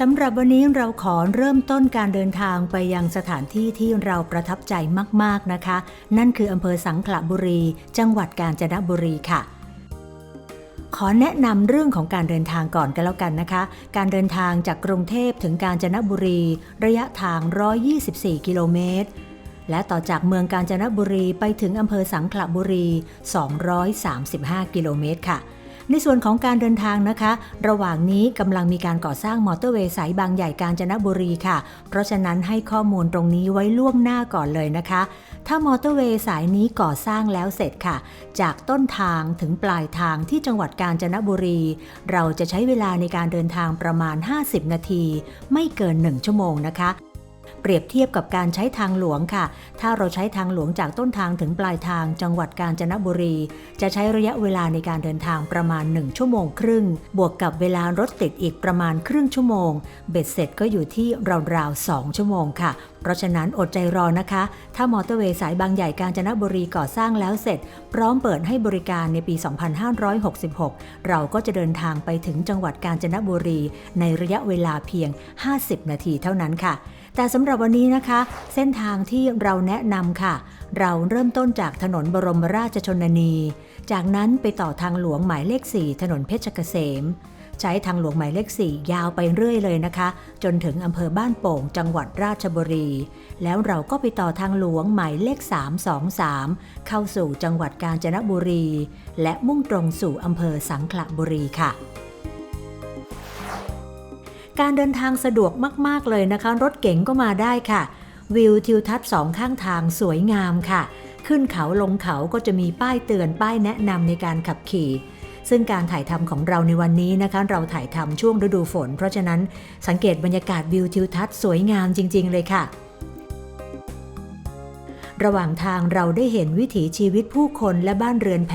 สำหรับวันนี้เราขอเริ่มต้นการเดินทางไปยังสถานที่ที่เราประทับใจมาก ๆนะคะ นั่นคืออำเภอสังขละบุรี จังหวัดกาญจนบุรีค่ะ ขอแนะนำเรื่องของการเดินทางก่อนกันแล้วกันนะคะ การเดินทางจากกรุงเทพถึงกาญจนบุรี ระยะทาง 124 กิโลเมตร และต่อจากเมืองกาญจนบุรีไปถึงอำเภอสังขละบุรี 235 กิโลเมตรค่ะ ในส่วนของการเดินทางนะคะ ระหว่างนี้กำลังมีการก่อสร้างมอเตอร์เวย์สายบางใหญ่กาญจนบุรีค่ะ เพราะฉะนั้นให้ข้อมูลตรงนี้ไว้ล่วงหน้าก่อนเลยนะคะ ถ้ามอเตอร์เวย์สายนี้ก่อสร้างแล้วเสร็จค่ะ จากต้นทางถึงปลายทางที่จังหวัดกาญจนบุรี เราจะใช้เวลาในการเดินทางประมาณ 50 นาที ไม่เกิน 1 ชั่วโมงนะคะ เปรียบเทียบกับการใช้ทางหลวงค่ะ ถ้าเราใช้ทางหลวงจากต้นทางถึงปลายทางจังหวัดกาญจนบุรี จะใช้ระยะเวลาในการเดินทางประมาณ 1 ชั่วโมงครึ่ง บวกกับเวลารถติดอีกประมาณครึ่งชั่วโมง เบ็ดเสร็จก็อยู่ที่ราวๆ2ชั่วโมงค่ะ เพราะฉะนั้นอดใจรอนะคะ ถ้ามอเตอร์เวย์สายบางใหญ่กาญจนบุรีก่อสร้างแล้วเสร็จ พร้อมเปิดให้บริการในปี 2566 เราก็จะเดินทางไปถึงจังหวัดกาญจนบุรี ในระยะเวลาเพียง 50 นาทีเท่านั้นค่ะ แต่สำหรับวันนี้นะคะ เส้นทางที่เราแนะนำค่ะ เราเริ่มต้นจากถนนบรมราชชนนี จากนั้นไปต่อทางหลวงหมายเลข 4 ถนนเพชรเกษม ใช้ทางหลวงหมายเลข 4 ยาวไปเรื่อยเลยนะคะ จนถึงอำเภอบ้านโป่ง จังหวัดราชบุรี แล้วเราก็ไปต่อทางหลวงหมายเลข 323 เข้าสู่จังหวัดกาญจนบุรี และมุ่งตรงสู่อำเภอสังขละบุรีค่ะ การเดินทางสะดวกมาก ๆ เลยนะคะ รถเก๋งก็มาได้ค่ะ วิวทิวทัศน์สองข้างทางสวยงามค่ะ ขึ้นเขาลงเขาก็จะมีป้ายเตือนป้ายแนะนำในการขับขี่ ซึ่งการถ่ายทำของเราในวันนี้นะคะ เราถ่ายทำช่วงฤดูฝน เพราะฉะนั้นสังเกตบรรยากาศวิวทิวทัศน์สวยงามจริง ๆ เลยค่ะ ระหว่างทางเราได้เห็นวิถีชีวิตผู้คนและบ้านเรือนแพ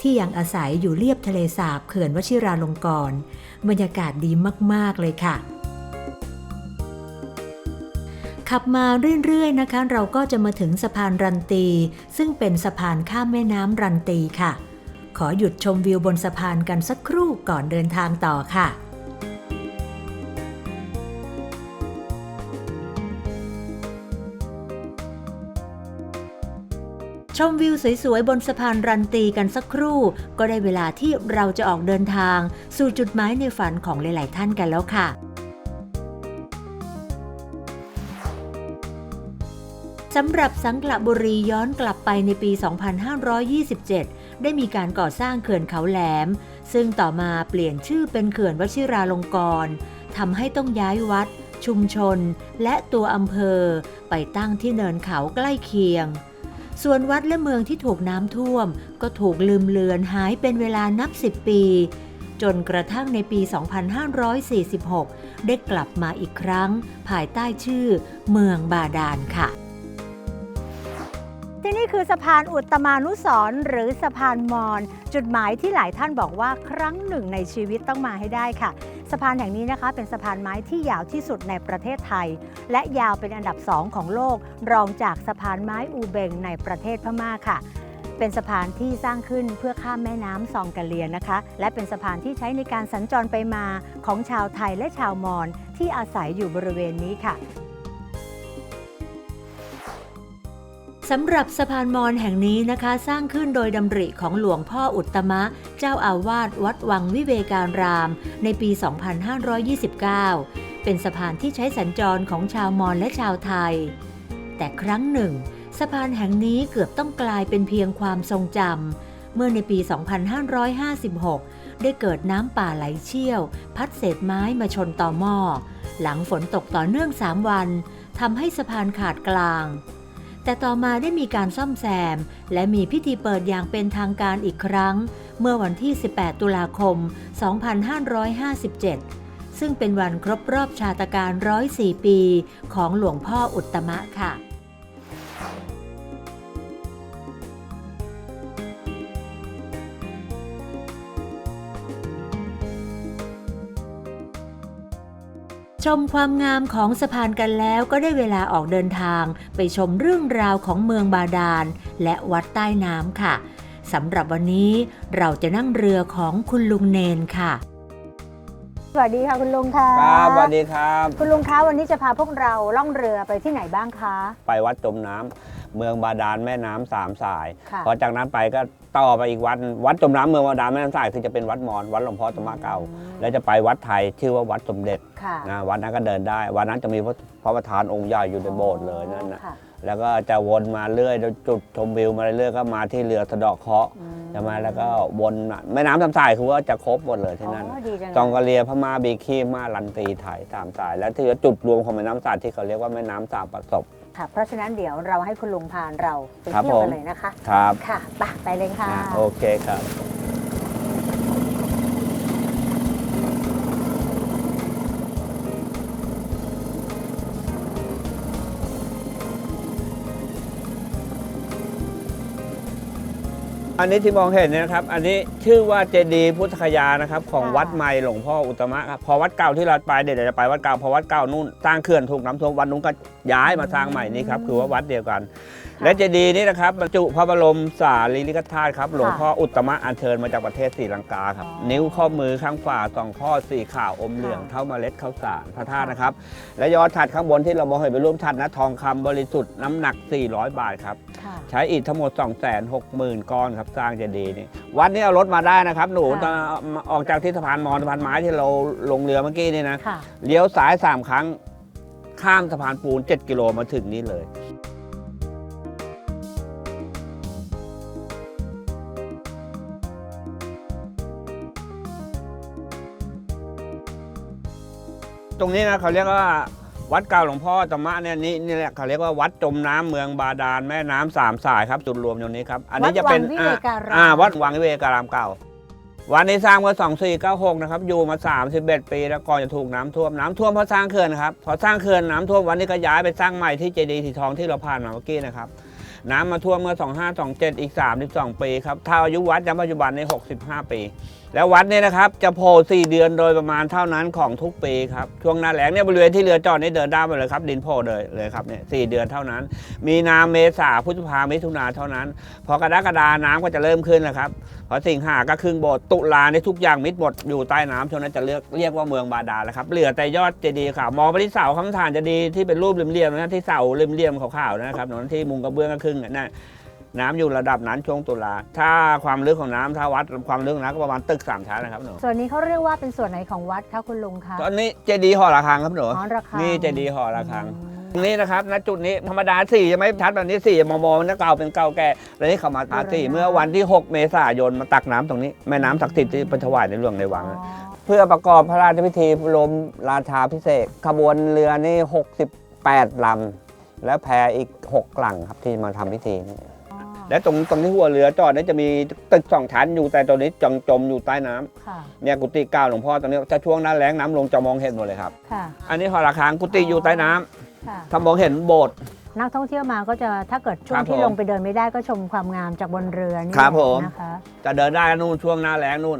ที่ยังอาศัยอยู่เลียบทะเลสาบเขื่อนวชิราลงกรณ์ บรรยากาศดีมาก ๆ เลยค่ะ ขับมาเรื่อย ๆ นะคะ เราก็จะมาถึงสะพานรันตี ซึ่งเป็นสะพานข้ามแม่น้ำรันตีค่ะ ขอหยุดชมวิวบนสะพานกันสักครู่ก่อนเดินทางต่อค่ะ ชมวิวสวยๆ บนสะพานรันตีกันสักครู่ ก็ได้เวลาที่เราจะออกเดินทาง สู่จุดหมายในฝันของหลาย ๆ ท่านกันแล้วค่ะสำหรับสังขละบุรีย้อนกลับไปในปี 2527 ได้มีการก่อสร้างเขื่อนเขาแหลม ซึ่งต่อมาเปลี่ยนชื่อเป็นเขื่อนวชิราลงกรณ์ทำให้ต้องย้ายวัด ชุมชน และตัวอำเภอ ไปตั้งที่เนินเขาใกล้เคียง ส่วนวัดและเมืองที่ถูกน้ำท่วม ก็ถูกลืมเลือนหายเป็นเวลานับ10ปี จนกระทั่งในปี 2546 ได้กลับมาอีกครั้ง ภายใต้ชื่อเมืองบาดาลค่ะที่นี่คือสะพานอุตมานุสรหรือสะพานมอญจุดหมายที่หลายท่านบอกว่าครั้งหนึ่งในชีวิตต้องมาให้ได้ค่ะ สะพานแห่งนี้นะคะเป็นสะพานไม้ที่ยาวที่สุดในประเทศไทย และยาวเป็นอันดับสองของโลก รองจากสะพานไม้อูเบงในประเทศพม่าค่ะ เป็นสะพานที่สร้างขึ้นเพื่อข้ามแม่น้ำซองกะเลียนนะคะ และเป็นสะพานที่ใช้ในการสัญจรไปมาของชาวไทยและชาวมอญที่อาศัยอยู่บริเวณนี้ค่ะ สำหรับสะพานมอญแห่งนี้นะคะ สร้างขึ้นโดยดำริของหลวงพ่ออุตมะ เจ้าอาวาสวัดวังวิเวการาม ในปี 2529 เป็นสะพานที่ใช้สัญจรของชาวมอญและชาวไทย แต่ครั้งหนึ่ง สะพานแห่งนี้เกือบต้องกลายเป็นเพียงความทรงจำเมื่อในปี 2556 ได้เกิดน้ำป่าไหลเชี่ยว พัดเศษไม้มาชนต่อหม้อ หลังฝนตกต่อเนื่อง 3 วันทำให้สะพานขาดกลาง แต่ต่อมาได้มีการซ่อมแซม และมีพิธีเปิดอย่างเป็นทางการอีกครั้ง เมื่อวันที่ 18 ตุลาคม 2557 ซึ่งเป็นวันครบรอบชาตการ 104 ปี ของหลวงพ่ออุตตมะค่ะ ชมความงามของสะพานกันแล้วก็ได้เวลาออกเดินทาง ไปชมเรื่องราวของเมืองบาดาล และวัดใต้น้ำค่ะสำหรับวันนี้เราจะนั่งเรือของคุณลุงเนนค่ะ สวัสดีค่ะคุณลุงค่ะครับสวัสดีครับ คุณลุงคะวันนี้จะพาพวกเราล่องเรือไปที่ไหนบ้างคะ ไปวัดจมน้ำ เมืองบาดาลแม่น้ำสามสาย ค่ะ พอจากนั้นไปก็ต่อไปอีกวัดวัดจมน้ำเมืองบาดาลแม่น้ำสายคือจะเป็นวัดมอญวัดหลวงพ่อตมะเก่า แล้วจะไปวัดไทยชื่อว่าวัดสมเด็จค่ะนะวัดนั้นก็เดินได้วันนั้นจะมีพระพระประธานองค์ใหญ่อยู่ในโบสถ์เลยนั่นนะค่ะแล้วก็จะวนมาเรื่อยแล้วจุดชมวิวมาเรื่อยๆก็มาที่เรือสะเดาะเคราะห์อืมใช่ไหมแล้วก็วนมาแม่น้ำสามสายคือว่าจะครบหมดเลยที่นั่น อ๋อดีจังจองเลยกะเลียพม่าบีคีมาลันตีไทยสามสาย แล้วที่จุดรวมของแม่น้ำสายที่เขาเรียกว่าแม่น้ำสามประสบ ค่ะเพราะฉะนั้นเดี๋ยวเราให้คุณลุงพาเราไปครับเที่ยวผมกันเลยนะคะ ครับ ค่ะไปไปเลยค่ะอะโอเคครับ อันนี้ที่มองเห็นเนี่ยนะครับ อันนี้ชื่อว่าเจดีย์พุทธคยานะครับ ของค่ะวัดใหม่หลวงพ่ออุตตมะครับพอวัดเก่าที่เราไปเดี๋ยวจะไปวัดเก่าพอวัดเก่านู่นสร้างเขื่อนถูกน้ำท่วมวัดนู้นก็ย้ายมาสร้างใหม่นี่ครับคือว่าวัดเดียวกัน และเจดีย์นี้นะครับบรรจุพระบรมสารีริกธาตุครับหลวงพ่ออุตตมะอัญเชิญมาจากประเทศศรีลังกาครับอ๋อนิ้วข้อมือข้างฝ่าสองข้อสีขาวอมเหลืองค่ะเท่าเมล็ดข้าวสารพระธาตุนะครับและยอดฉัดข้างบนที่เรามองเห็นเป็นรูปฉัดนะทองคำบริสุทธิ์น้ำหนัก 400 บาทครับค่ะใช้อิฐทั้งหมด 2 6 0 0 0 0ก้อนครับสร้างเจดีย์นี่วันนี้เอารถมาได้นะครับ หนูค่ะ ตอนออกจากที่สะพานมอญสะพานไม้ที่เราลงเรือเมื่อกี้นี่นะค่ะ เลี้ยวซ้าย3ครั้งข้ามสะพานปูน 7 กิโลมาถึงนี่เลย ตรงนี้นะเขาเรียกว่า วัดเก่าหลวงพ่อตมะเนี่ยนี่นี่แหละเขาเรียกว่าวัดจมน้ำเมืองบาดาลแม่น้ำสามสายครับจุดรวมตรงนี้ครับอันนี้จะเป็นวัดวังวิเวการาม อ่าวัดวังวิเวการามเก่า วันนี้สร้างเมื่อ2496นะครับอยู่มา 31 ปีแล้วก่อนจะถูกน้ำท่วมน้ำท่วมเพราะสร้างเขื่อนนะครับพอสร้างเขื่อนน้ำท่วมวันนี้ก็ย้ายไปสร้างใหม่ที่เจดีย์สีทองที่เราผ่านมาเมื่อกี้นะครับน้ำมาท่วมเมื่อ 2527 อีก 32 ปีครับถ้าอายุวัดณปัจจุบันใน65 ปี แล้ววัดเนี่ยนะครับจะโผล่4เดือนโดยประมาณเท่านั้นของทุกปีครับช่วงหน้าแล้งเนี่ยบริเวณที่เรือจอดนี่เดินได้หมดเลยครับดินโผล่เลยเลยครับเนี่ยสเดือนเท่านั้น มีนาเมษาพฤษภามิถุนาเท่านั้น พอกรกฎาน้ำก็จะเริ่มขึ้นแล้วครับพอสิงหาก็ครึ่งโบสถ์ตุลาในทุกอย่างมิดหมดอยู่ใต้น้ำช่วงนั้นจะเรียกเรียกว่าเมืองบาดาลแล้วครับเหลือแต่ยอดเจดีย์ขาวมองไปที่เสาคำฐานเจดีย์ที่เป็นรูปเหลี่ยมๆนะที่เสาเหลี่ยมๆขาวๆนะครับนั้นที่มุงกระเบื้องก็ครึ่งน่ะ น้ำอยู่ระดับนั้นช่วงตุลา ถ้าความลึกของน้ำถ้าวัดความลึกของน้ำก็ประมาณตึกสามชั้นนะครับหนูส่วนนี้เขาเรียกว่าเป็นส่วนไหนของวัดคะคุณลุงคะตอนนี้เจดีย์ห่อระฆังครับหนูอ๋อระฆังนี่เจดีย์ห่อระฆังอืมตรงนี้นะครับณจุดนี้ธรรมดาสีจะไม่ชัดแบบนี้สีมองมองมันจะเก่าเป็นเก่าแก่แล้วนี่เขามาทาสีเมื่อวันที่ 6 เมษายนมาตักน้ำตรงนี้แม่น้ำศักดิ์สิทธิ์ที่ไปถวายในหลวงในวังอ๋อเพื่อประกอบพระราชพิธีบรมราชาพิเศษกขบวนเรือนี่ 68ลำและแพอีก 6 หลังครับที่มาทำพิธีนี่อ๋อ และตรงตรงที่หัวเรือจอดเนี่ยจะมีตึกสองชั้นอยู่แต่ตัวนี้จมจมอยู่ใต้น้ำค่ะ เนี่ยกุฏิเก้าหลวงพ่อตรงนี้ถ้าช่วงหน้าแล้งน้ำลงจะมองเห็นหมดเลยครับ ค่ะ อันนี้หอระฆังกุฏิอยู่ใต้น้ำค่ะ ถ้ามองเห็นโบสถ์ นักท่องเที่ยวมาก็จะถ้าเกิดช่วครังบที่ผมลงไปเดินไม่ได้ก็ชมความงามจากบนเรือนี่ครับผม นะคะ จะเดินได้นู่นช่วงหน้าแล้งนู่น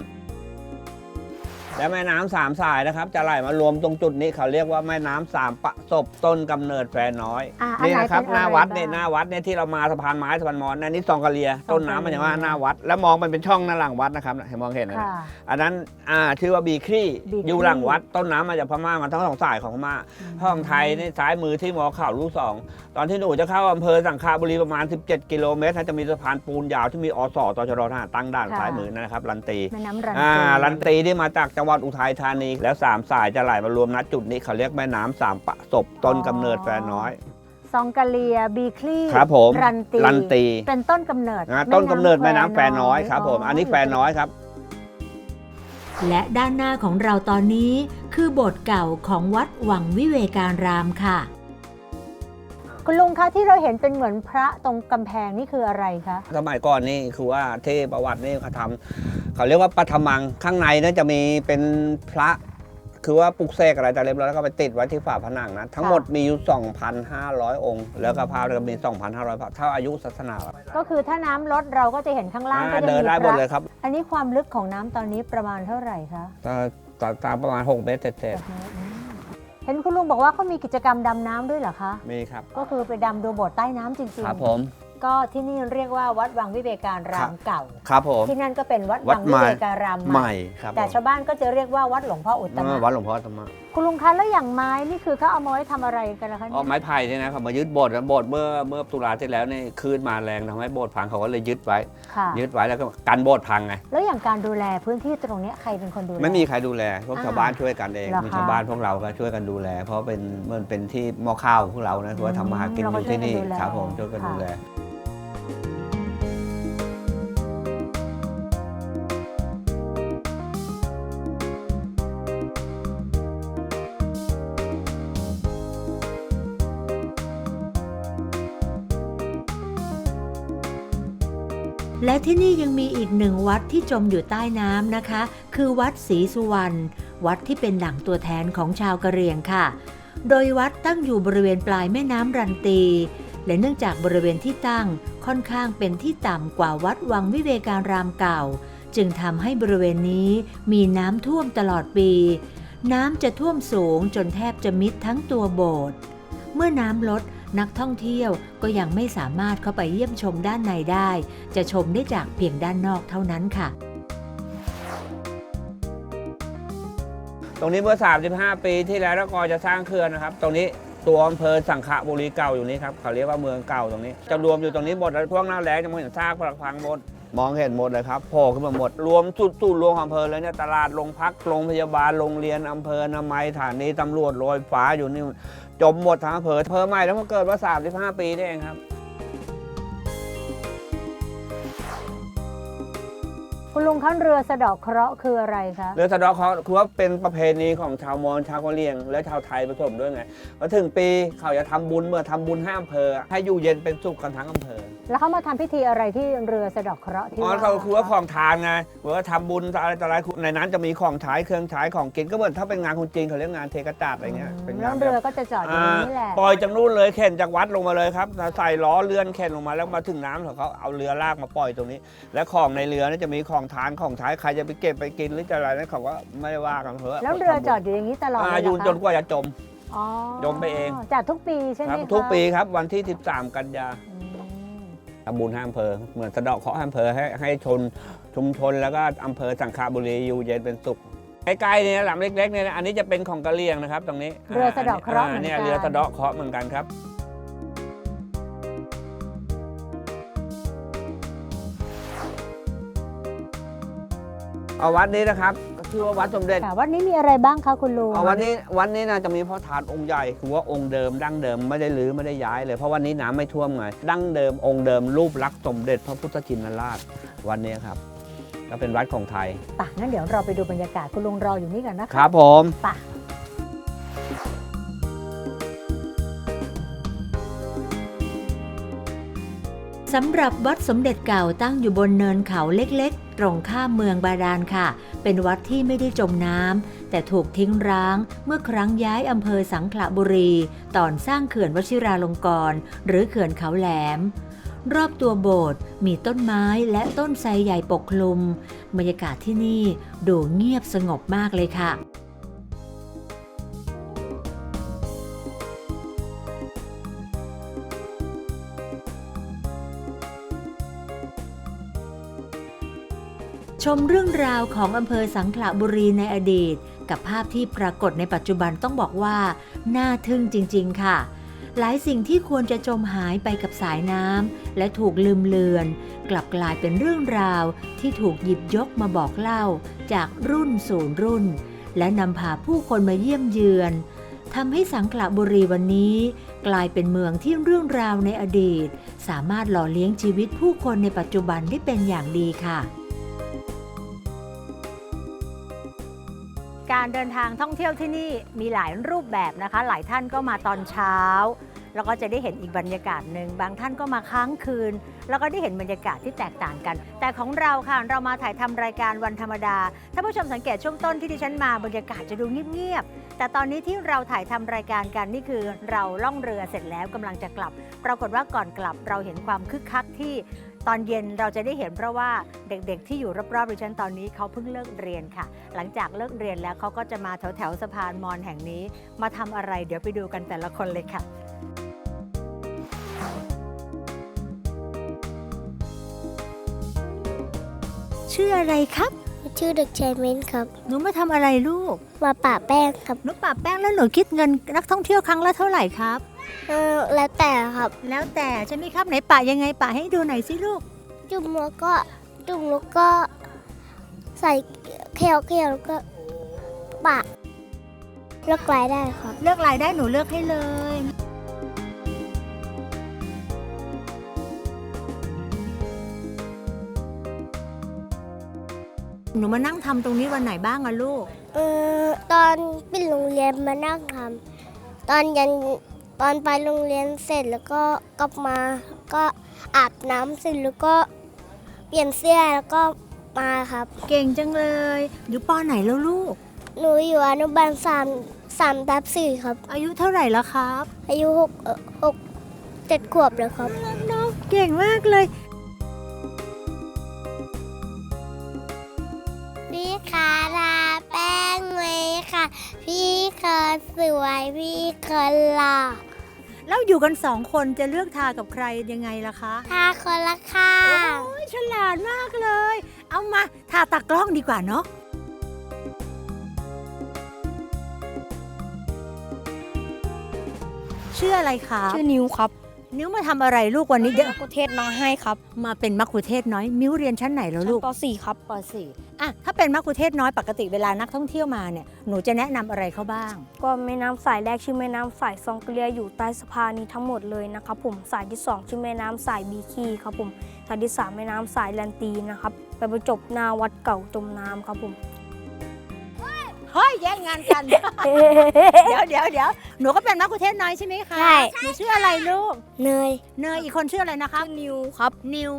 และแม่น้ำสามสายนะครับ จะไหลมารวมตรงจุดนี้เขาเรียกว่าแม่น้ำสามประสบต้นกำเนิดแฟนน้อย อะอันนี่ไหนนะครับเป็นหน้าอะไรวัดบ้างเนี่ยหน้าวัดเนี่ยที่เรามาสะพานไม้สะพานมอนนั่นนี่ซองกะเลียซองกะเลีย ต้นน้ำมันอย่างว่าหน้าวัด แล้วมองมันเป็นช่องหน้าหลังวัดนะครับให้มองเห็นนะ ค่ะ อันนั้นอ่าชื่อว่าบีครี่บีครี่อยู่หลังวัดต้นน้ำมาจากพม่ามันทั้งสองสายของพม่าห้องไทยนี่ซ้ายมือที่มอเข่าลูกสองตอนที่หนูจะเข้าอำเภอสังขบุรีประมาณ 17 กิโลเมตรนะจะมีสะพานปูนยาวที่มีอสตชรทหารตั้งด่านค่ะ ซ้ายมือนะครับลันตีแม่น้ำรันอ่าตี ลันตีที่มาจากจังหวัดอุทัยธานี แล้วสามสายจะไหลมารวมณจุดนี้เขาเรียกแม่น้ำสามประสบต้นกำเนิดแฟนน้อย ซองกะเลียบีคลี่ครับผมรันตีลันตี เป็นต้นกำเนิดนะต้นกำเนิดแม่น้ำแฟนน้อยครับผมอันนี้แฟนน้อยครับ และด้านหน้าของเราตอนนี้คือโบสถ์เก่าของวัดวังวิเวการามค่ะ คุณลุงคะที่เราเห็นเป็นเหมือนพระตรงกำแพงนี่คืออะไรคะสมัยก่อนนี่คือว่าที่ประวัตินี่เขาทำเขาเรียกว่าปัทมังข้างในเน่าจะมีเป็นพระ คือว่าปลุกเสกอะไรแต่เรียบร้อยแล้วก็ไปติดไว้ที่ฝาผนังนะทั้งหมดมีอยู่ 2,500 องค์ แล้วก็พระก็มี 2,500พระเท่าอายุศาสนาก็คือถ้าน้ำลดเราก็จะเห็นข้างล่างก็อ่าจะเดินมีได้หมดพเลระยครับอันนี้ความลึกของน้ำตอนนี้ประมาณเท่าไหร่คะตาตาตามประมาณ 6 เมตรเศษ เห็นคุณลุงบอกว่าเขามีกิจกรรมดำน้ำด้วยเหรอคะๆมีครับ ก็คือไปดำดูโบสถ์ใต้น้ำจริงๆครับผมก็ที่นี่เรียกว่าวัดวังวิเวการรามเก่า ครับผม ที่นั่นก็เป็นวัดวัวัดงวิใหม่ เวการามใหม่ ครับแต่ผมชาวบ้านก็จะเรียกว่าวัดหลวงพ่ออุตตเอมะอวัดหลวงพ่อธรรมะ คุณลุงคะแล้วอย่างไม้นี่คือเขาเอามาไว้ทำอะไรกันล่ะคะอ๋อเนี่ยไม้ไผ่เนี่ยนะครับมายึดโบสถ์แล้วโบสถ์เมื่อเมื่อตุลาที่แล้วนี่คลื่นมาแรงทำให้โบสถ์พังเขาก็เลยยึดไว้ ค่ะ ยึดไว้แล้วก็กันโบสถ์พังไงแล้วอย่างการดูแลพื้นที่ตรงเนี้ยใครเป็นคนดูแล ไม่มีใครดูแลพวกอ่าชาวบ้านช่วยกันเองเหรอมีคะ ชาวบ้านพวกเราก็ช่วยกันดูแล เพราะเป็นมันเป็นที่หม้อข้าวของพวกเรานะถือว่าทำมาหากินเราอก็ยู่ที่นี่ช่วยกันดูแลครับผมช่วยกันค่ะดูแล ที่นี่ยังมีอีกหนึ่งวัดที่จมอยู่ใต้น้ำนะคะ คือวัดศรีสุวรรณ วัดที่เป็นหลังตัวแทนของชาวกะเหรี่ยงค่ะ โดยวัดตั้งอยู่บริเวณปลายแม่น้ำรันตี และเนื่องจากบริเวณที่ตั้งค่อนข้างเป็นที่ต่ำกว่าวัดวังวิเวการามเก่า จึงทำให้บริเวณนี้มีน้ำท่วมตลอดปี น้ำจะท่วมสูงจนแทบจะมิดทั้งตัวโบสถ์เมื่อน้ำลด นักท่องเที่ยวก็ยังไม่สามารถเข้าไปเยี่ยมชมด้านในได้ จะชมได้จากเพียงด้านนอกเท่านั้นค่ะ ตรงนี้เมื่อ 35 ปีที่แล้วแล้วก็จะสร้างเขื่อนนะครับ ตรงนี้ตัวอำเภอสังขบุรีเก่าอยู่นี้ครับเขาเรียกว่าเมืองเก่าตรงนี้ จะรวมอยู่ตรงนี้หมดแล้วพวกหน้าแล้งจะมองเห็นซากปรักพังหมด มองเห็นหมดเลยครับโผล่ขึ้นมาหมด รวมสุดสูรวมอำเภอเลยเนี่ยตลาดโรงพักโรงพยาบาลโรงเรียนอำเภอนามัยฐานีตำรวจโรยฟ้าอยู่นี่จมหมดทั้งอำเภออำเภอใหม่แล้วมาเกิดมา35 ปีนี่เองครับ คุณลุงขั้นเรือสะเดอกเคราะห์คืออะไรคะเรือสะเดอกเคราะห์คือว่าเป็นประเพณีของชาวมอญชาวกะเหรี่ยง และชาวไทยผสมด้วยไงพอถึงปีเขาจะทำบุญเมื่อทำบุญให้อำเภอ ให้อยู่เย็นเป็นสุขกันทั้งอำเภอแล้วเขามาทำพิธีอะไรที่เรือสะเดอกเคราะห์ที่อ๋อว่าเขาคือว่าของทานไงเหมือนว่าทำบุญอะไรต่ออะไรในนั้นจะมีของใช้เครื่องใช้ของกินก็เหมือนถ้าเป็นงานคนจีนเขาเรียกงานเทกระจาดอะไรเงี้ยเป็นแล้งาวนเรือก็จะจอดอยู่อ่าตรงนี้แหละปล่อยจากนู่นเลยเข็นจากวัดลงมาเลยครับใส่ล้อเลื่อนเข็นลงมาแล้วมาถึงน้ำเขาเอาเรือลากมาปล่อยตรงนี้ และของในเรือนี่จะมีของทานของใช้ใครจะไปเก็บไปกินหรือจะอะไรนั้นเขาก็ไม่ได้ว่ากันเพราะาแล้วเรือจอดอยู่อย่างนี้ตลอดอ่าเลยอเหรยู่อคะจนกว่าจะจม อ๋อจมไปเอง จัดทุกปีใช่ไหคมรับคะทุกปีครับวันที่ 13 กันยาอืมทำบุญให้อำเภอเหมือนสะเดาะเคราะห์ให้อำเภอให้ให้ชนชุมชนแล้วก็อำเภอสังขบุรีอยู่เย็นเป็นสุขใกล้ๆเนี่ยลำเล็กๆเนี่ยนะอันนี้จะเป็นของกะเหรี่ยงนะครับ ตรงนี้เรือสะเดาะเคราะห์เหมือนกันเนี่ยเรือสะเดาะเคราะห์เหมือนกันครับ เอาวัดนี้นะครับก็ชื่อว่าวัดสมเด็จค่ะวัดนี้มีอะไรบ้างคะคุณลุงเอาวันนี้วันนี้นะจะมีพ่อทานองค์ใหญ่คือว่าองค์เดิมดั้งเดิมไม่ได้รื้อไม่ได้ย้ายเลยเพราะวันนี้น้ำไม่ท่วมไงดั้งเดิมองค์เดิมรูปลักษณ์สมเด็จพระพุทธชินราชวันนี้ครับก็เป็นวัดของไทยปะงั้นเดี๋ยวเราไปดูบรรยากาศคุณลุงรออยู่นี่กันนะคะครับผมปะ สำหรับวัดสมเด็จเก่าตั้งอยู่บนเนินเขาเล็กๆ ตรงข้ามเมืองบาดาลค่ะ เป็นวัดที่ไม่ได้จมน้ำแต่ถูกทิ้งร้างเมื่อครั้งย้ายอำเภอสังขละบุรี ตอนสร้างเขื่อนวชิราลงกรณ์หรือเขื่อนเขาแหลม รอบตัวโบสถ์มีต้นไม้และต้นไทรใหญ่ปกคลุม บรรยากาศที่นี่ดูเงียบสงบมากเลยค่ะ ชมเรื่องราวของอำเภอสังขละบุรีในอดีต กับภาพที่ปรากฏในปัจจุบันต้องบอกว่า น่าทึ่งจริง ๆ ค่ะ หลายสิ่งที่ควรจะจมหายไปกับสายน้ำและถูกลืมเลือน กลับกลายเป็นเรื่องราวที่ถูกหยิบยกมาบอกเล่า จากรุ่นสู่รุ่น และนำพาผู้คนมาเยี่ยมเยือนทำให้สังขละบุรีวันนี้ กลายเป็นเมืองที่เรื่องราวในอดีต สามารถหล่อเลี้ยงชีวิตผู้คนในปัจจุบันได้เป็นอย่างดีค่ะ การเดินทางท่องเที่ยวที่นี่มีหลายรูปแบบนะคะ หลายท่านก็มาตอนเช้า แล้วก็จะได้เห็นอีกบรรยากาศหนึ่งบางท่านก็มาค้างคืน แล้วก็ได้เห็นบรรยากาศที่แตกต่างกัน แต่ของเราค่ะเรามาถ่ายทำรายการวันธรรมดาถ้าผู้ชมสังเกตช่วงต้นที่ดิฉันมาบรรยากาศจะดูเงียบๆแต่ตอนนี้ที่เราถ่ายทำรายการกันนี่คือ เราล่องเรือเสร็จแล้วกำลังจะกลับ ปรากฏว่าก่อนกลับเราเห็นความคึกคักที่ ตอนเย็นเราจะได้เห็นเพราะว่าเด็กๆ ที่อยู่รอบๆดิฉันตอนนี้เขาเพิ่งเลิกเรียนค่ะ หลังจากเลิกเรียนแล้วเขาก็จะมาแถวๆสะพานมอนแห่งนี้ มาทำอะไรเดี๋ยวไปดูกันแต่ละคนเลยค่ะชื่ออะไรครับ ชื่อเด็กชายเม้นครับ หนูมาทำอะไรลูก มาป่าแป้งครับ หนูป่าแป้งแล้วหนูคิดเงินนักท่องเที่ยวครั้งละเท่าไหร่ครับ เออแล้วแต่ครับ แล้วแต่ใช่ไหมครับไหนปะยังไงปะให้ดูหน่อยสิลูก จุ่มแล้วก็จุ่มแล้วก็ ใส่เคี่ยวเคี่ยวแล้วก็ปะเลือกลายได้ครับ เลือกลายได้หนูเลือกให้เลย หนูมานั่งทำตรงนี้วันไหนบ้างอะลูก เออตอนปิดโรงเรียนมานั่งทำตอนยัน ตอนไปโรงเรียนเสร็จแล้วก็กลับมา ก็อาบน้ำเสร็จแล้วก็เปลี่ยนเสื้อแล้วก็มาครับ เก่งจังเลย อยู่ปอไหนแล้วลูก หนูอยู่อนุบาลสามสามทับสี่ครับ อายุเท่าไหร่แล้วครับ อายุหกเอ่อหกเจ็ดขวบแล้วครับ น้องเก่งมากเลย พี่เขาสวยพี่เขาหล่อแล้วอยู่กันสองคนจะเลือกทากับใครยังไงล่ะคะทาคนละค่ะโอ้ยฉลาดมากเลย เอามาทาตากล้องดีกว่าเนาะชื่ออะไรครับชื่อนิวครับ นิ้วมาทำอะไรลูกวันนี้เดี๋ยวกุเทศน้อยให้ครับมาเป็นมักคุเทศน้อย มิ้วเรียนชั้นไหนแล้วลูกป .4 ครับป .4 อะถ้าเป็นมักคุเทศน้อยปกติเวลานักท่องเที่ยวมาเนี่ยหนูจะแนะนำอะไรเขาบ้าง ก็แม่น้ำสายแรกชื่อแม่น้ำสายซองเกลียอยู่ใต้สะพานนี้ทั้งหมดเลยนะครับผมสายที่2ชื่อแม่น้ำสายบีคีครับผมสายที่3แม่น้ำสายแลนตีนะครับไปประจบหน้าวัดเก่าจมน้ำครับผม เฮ้ยแย่งงานกัน เดี๋ยวเดี๋ยวเดี๋ยวหนูก็เป็นมักคุเทศน้อยใช่ไหมคะใช่ หนูชื่ออะไรลูก เนยเนยอีกคนชื่ออะไรนะคะนิวครับ นิว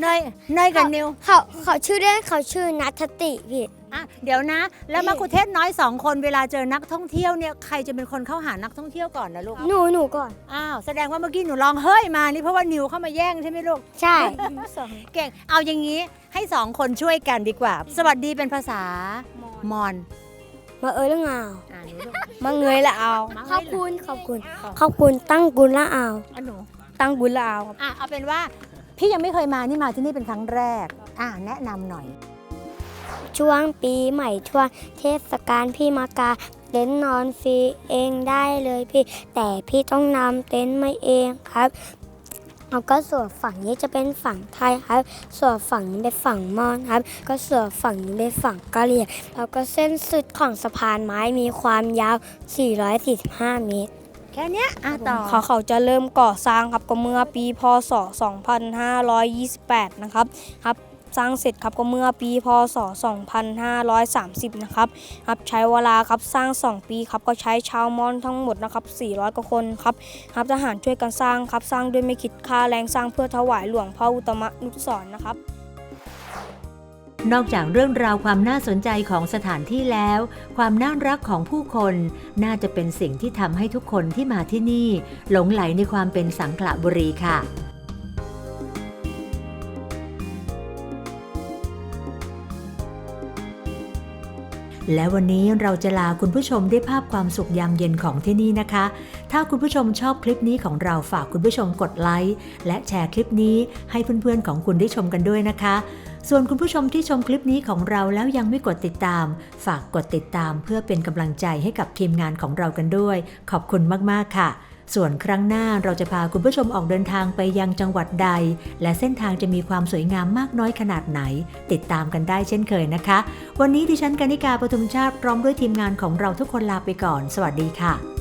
เนย เนยกับนิวเขาเขาชื่อเล่นเขาชื่อนัทติพี่ อะเดี๋ยวนะ แล้วมักคุเทศน้อยสองคนเวลาเจอนักท่องเที่ยวเนี่ยใครจะเป็นคนเข้าหานักท่องเที่ยวก่อนนะลูก หนูหนูก่อน อ้าวแสดงว่าเมื่อกี้หนูร้องเฮ้ยมานี่เพราะว่านิวเข้ามาแย่งใช่ไหมลูก ใช่ เก่ง เอาอย่างนี้ให้สองคนช่วยกันดีกว่า สวัสดีเป็นภาษามอญ มาเอ้ยละงาวอ่าหนูลูกมาเงยละเอา มาขอบคุณขอบคุณขอบขอบคุณตั้งกุลละอาวอะหนู ตั้งบุญละเอาครับอะเอาเป็นว่าพี่ยังไม่เคยมานี่มาที่นี่เป็นครั้งแรก อะแนะนำหน่อย ช่วงปีใหม่ช่วงเทศกาลพี่มากาเต็นท์นอนฟรีเองได้เลยพี่ แต่พี่ต้องนำเต็นท์มาเองครับ แล้วก็ส่วนฝั่งนี้จะเป็นฝั่งไทยครับ ส่วนฝั่งนี้เป็นฝั่งมอญครับ ก็ส่วนฝั่งนี้เป็นฝั่งกะเหรี่ยงแล้วก็เส้นสุดของสะพานไม้มีความยาว 445 เมตร แค่เนี้ยอะต่อ เขาเขาจะเริ่มก่อสร้างครับก็เมื่อปีพศ 2528 นะครับครับ สร้างเสร็จครับก็เมื่อปีพศ 2530 นะครับครับใช้เวลาครับสร้าง 2 ปีครับก็ใช้ชาวมอญทั้งหมดนะครับ 400 กว่าคนครับครับทหารช่วยกันสร้างครับสร้างด้วยไม่คิดค่าแรงสร้างเพื่อถวายหลวงพ่ออุตมะนุสรณ์นะครับนอกจากเรื่องราวความน่าสนใจของสถานที่แล้ว ความน่ารักของผู้คน น่าจะเป็นสิ่งที่ทำให้ทุกคนที่มาที่นี่ หลงไหลในความเป็นสังขละบุรีค่ะ และวันนี้เราจะลาคุณผู้ชมด้วยภาพความสุขยามเย็นของที่นี่นะคะ ถ้าคุณผู้ชมชอบคลิปนี้ของเราฝากคุณผู้ชมกดไลค์และแชร์คลิปนี้ให้เพื่อนๆของคุณได้ชมกันด้วยนะคะ ส่วนคุณผู้ชมที่ชมคลิปนี้ของเราแล้วยังไม่กดติดตาม ฝากกดติดตามเพื่อเป็นกำลังใจให้กับทีมงานของเรากันด้วย ขอบคุณมากๆค่ะ ส่วนครั้งหน้าเราจะพาคุณผู้ชมออกเดินทางไปยังจังหวัดใด และเส้นทางจะมีความสวยงามมากน้อยขนาดไหน ติดตามกันได้เช่นเคยนะคะ วันนี้ดิฉันกนิกาปทุมชาติพร้อมด้วยทีมงานของเราทุกคนลาไปก่อน สวัสดีค่ะ